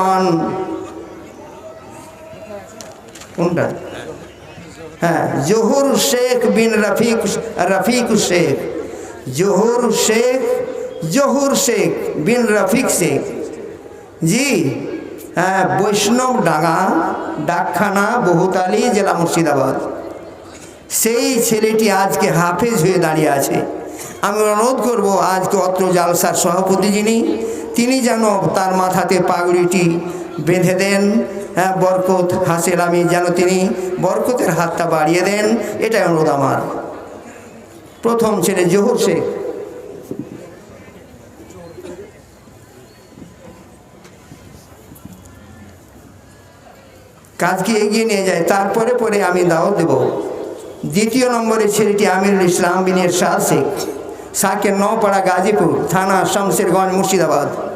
মান কোনটা? হ্যাঁ জহুর শেখ বিন রফিক রফিক শেখ। জহুর শেখ জহুর শেখ বিন রফিক শেখ। জি হ্যাঁ বৈষ্ণব ডাঙ্গা, ডাকখানা বহুতালি জেলা মুর্শিদাবাদ। সেই ছেলেটি আজকে হাফেজ হয়ে দাঁড়িয়ে আছে। আমি অনুরোধ করব, আজকে অত্র জালসার সভাপতি যিনি তিনি যেন তার মাথাতে পাগড়িটি বেঁধে দেন হ্যাঁ বরকত হাসেল আমি, যেন তিনি বরকতের হাতটা বাড়িয়ে দেন, এটাই অনুরোধ আমার। প্রথম ছেলে জহুর শেখ। কাজকে এগিয়ে নিয়ে যায়? তারপরে পরে আমি দাওয়াত দেব। দ্বিতীয় নম্বরে ছেলেটি আমিরুল ইসলাম বিনের শাহ শেখ। শাকের নপাড়া গাজীপুর থানা শমশেরগঞ্জ মুর্শিদাবাদ।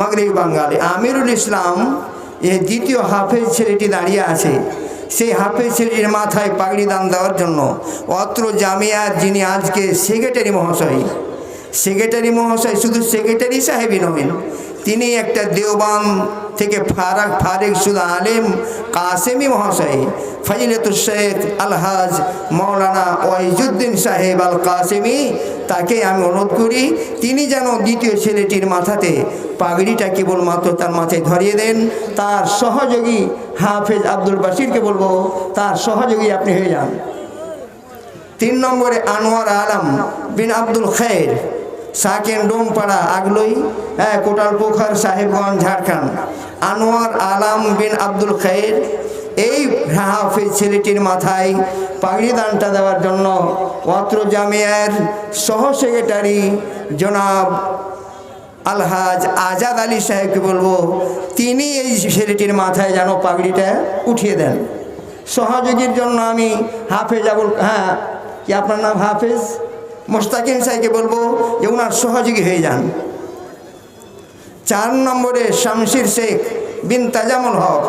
মাগরিব বাঙালি আমিরুল ইসলাম এ দ্বিতীয় হাফেজ ছেলেটি দাঁড়িয়ে আছে। সেই হাফেজ ছেলেটির মাথায় পাগড়ি দান দেওয়ার জন্য। অত্র জামিয়ার যিনি আজকে সেক্রেটারি মহাশয়। সেক্রেটারি মহাশয় শুধু সেক্রেটারি সাহেবই নবেন তিনি একটা দেওবান থেকে ফারাক, ফারেক শুধু আলেম কাসেমি মহাশয় ফজিলতুল শেখ আলহাজ মৌলানা ওয়াইজুদ্দিন সাহেব আল কাসেমি তাকে আমি অনুরোধ করি, তিনি যেন দ্বিতীয় ছেলেটির মাথাতে পাগড়িটা কেবলমাত্র তার মাথায় ধরিয়ে দেন, তার সহযোগী হাফেজ আব্দুল বাসিরকে বলব, তার সহযোগী আপনি হয়ে যান। তিন নম্বরে আনোয়ার আলম বিন আব্দুল খের সাকেন ডোমপাড়া আগলই হ্যাঁ কোটাল কোটালপোখর সাহেবগঞ্জ, ঝাড়খণ্ড। আনোয়ার আলম বিন আব্দুল খের, এই হাফিজ ছেলেটির মাথায় পাগড়ি দানটা দেওয়ার জন্য অত্র জামিয়ার সহ সেক্রেটারি জনাব আলহাজ আজাদ আলী সাহেবকে বলব, তিনি এই ছেলেটির মাথায় যেন পাগড়িটা উঠিয়ে দেন। সহযোগীর জন্য আমি হাফেজ আবুল হ্যাঁ কি আপনার নাম হাফেজ? মোস্তাকিম সাহেবকে বলব যে ওনার সহযোগী হয়ে যান। চার নম্বরে শামশির শেখ বিন তাজামুল হক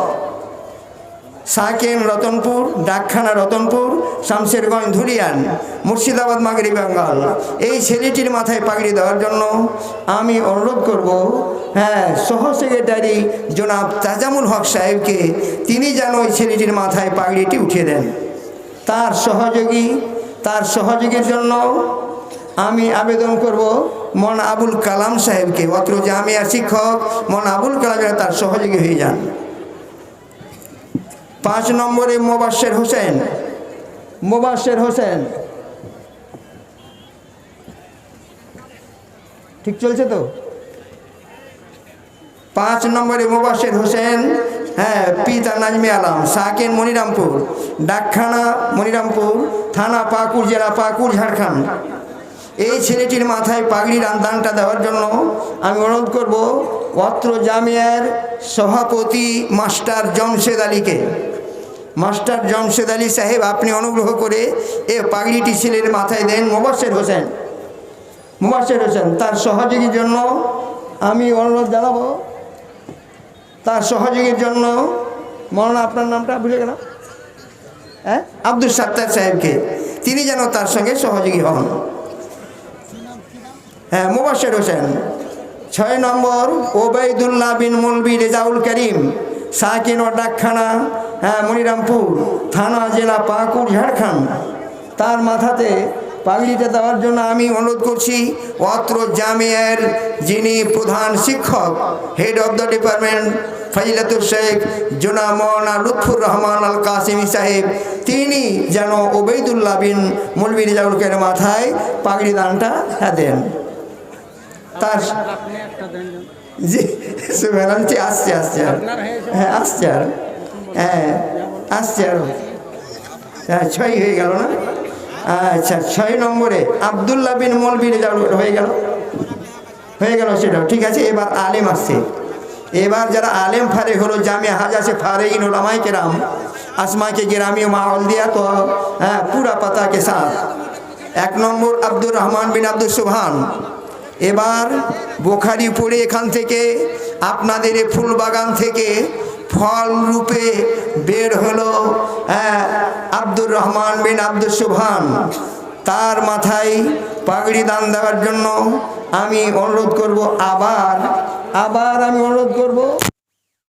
সাকেন রতনপুর, ডাকখানা রতনপুর, শামশেরগঞ্জ, ধুলিয়ান, মুর্শিদাবাদ মাগরি বেঙ্গল। এই ছেলেটির মাথায় পাগড়ি দেওয়ার জন্য আমি অনুরোধ করব হ্যাঁ সহ সেক্রেটারি জনাব তাজামুল হক সাহেবকে তিনি যেন ওই ছেলেটির মাথায় পাগড়িটি উঠিয়ে দেন। তার সহযোগী, তার সহযোগীর জন্য আমি আবেদন করব মন আবুল কালাম সাহেবকে। অত্র জামিয়ার শিক্ষক মন আবুল কালামের তার সহযোগী হয়ে যান। পাঁচ নম্বরে মোবাশের হোসেন। মোবাশের হোসেন। ঠিক চলছে তো? পাঁচ নম্বরে মোবাশের হোসেন হ্যাঁ পিতা নাজমি আলম, সাকেন মনিরামপুর, ডাকখানা মনিরামপুর, থানা পাকুড়, জেলা পাকুড়, ঝাড়খণ্ড। এই ছেলেটির মাথায় পাগড়ির দানটা দেওয়ার জন্য আমি অনুরোধ করব অত্র জামিয়ার সভাপতি মাস্টার জমশেদ আলীকে। মাস্টার জমশেদ আলী সাহেব, আপনি অনুগ্রহ করে এ পাগড়িটি ছেলের মাথায় দেন মোবাশের হোসেন। মোবাশের হোসেন, তার সহযোগীর জন্য আমি অনুরোধ জানাব। তার সহযোগীর জন্য মরনা আপনার নামটা বুঝে গেলাম। হ্যাঁ? আব্দুল সাত্তার সাহেবকে। তিনি যেন তার সঙ্গে সহযোগী হন। হ্যাঁ মুবাসের হোসেন। ছয় নম্বর ওবায়দুল্লাহ বিন মলবি রেজাউল করিম। সাকিন ডাকখানা হ্যাঁ মনিরামপুর থানা, জেলা পাকুড়, ঝাড়খণ্ড। তার মাথাতে পাগড়িতে দেওয়ার জন্য আমি অনুরোধ করছি, অত্র জামিয়ার যিনি প্রধান শিক্ষক head of the department Fazilatur Sheikh, জোনা মৌলানা লুৎফুর রহমান আল কাসিমি সাহেব, তিনি যেন ওবেদুল্লাহ বিন মলবি রেজাউলকের মাথায় পাগড়ি দানটা দেন। তার জি আসছে আসছে। আর হ্যাঁ আসছে আর। হ্যাঁ আসছে আর। হ্যাঁ ছয় হয়ে গেল না? আচ্ছা ছয় নম্বরে আবদুল্লাহ বিন মলবির হয়ে গেল। হয়ে গেল সেটাও, ঠিক আছে? এবার আলেম আসছে। এবার যারা আলেম ফারে হলো জামে হাজাসে ফারে ইন ওলামাই কেরাম, আসমাকে গেরামি মাহল দিয়া তো হ্যাঁ পুরা পাতাকে সাথ এক নম্বর আব্দুর রহমান বিন আব্দুল সুহান এবার বোখারি পড়ে এখান থেকে আপনাদের এ ফুল বাগান থেকে ফল রূপে বের হলো হ্যাঁ আব্দুর রহমান বিন আব্দুল সুবহান। তার মাথায় পাগড়ি দান দেওয়ার জন্য আমি অনুরোধ করব আবার আবার আমি অনুরোধ করব।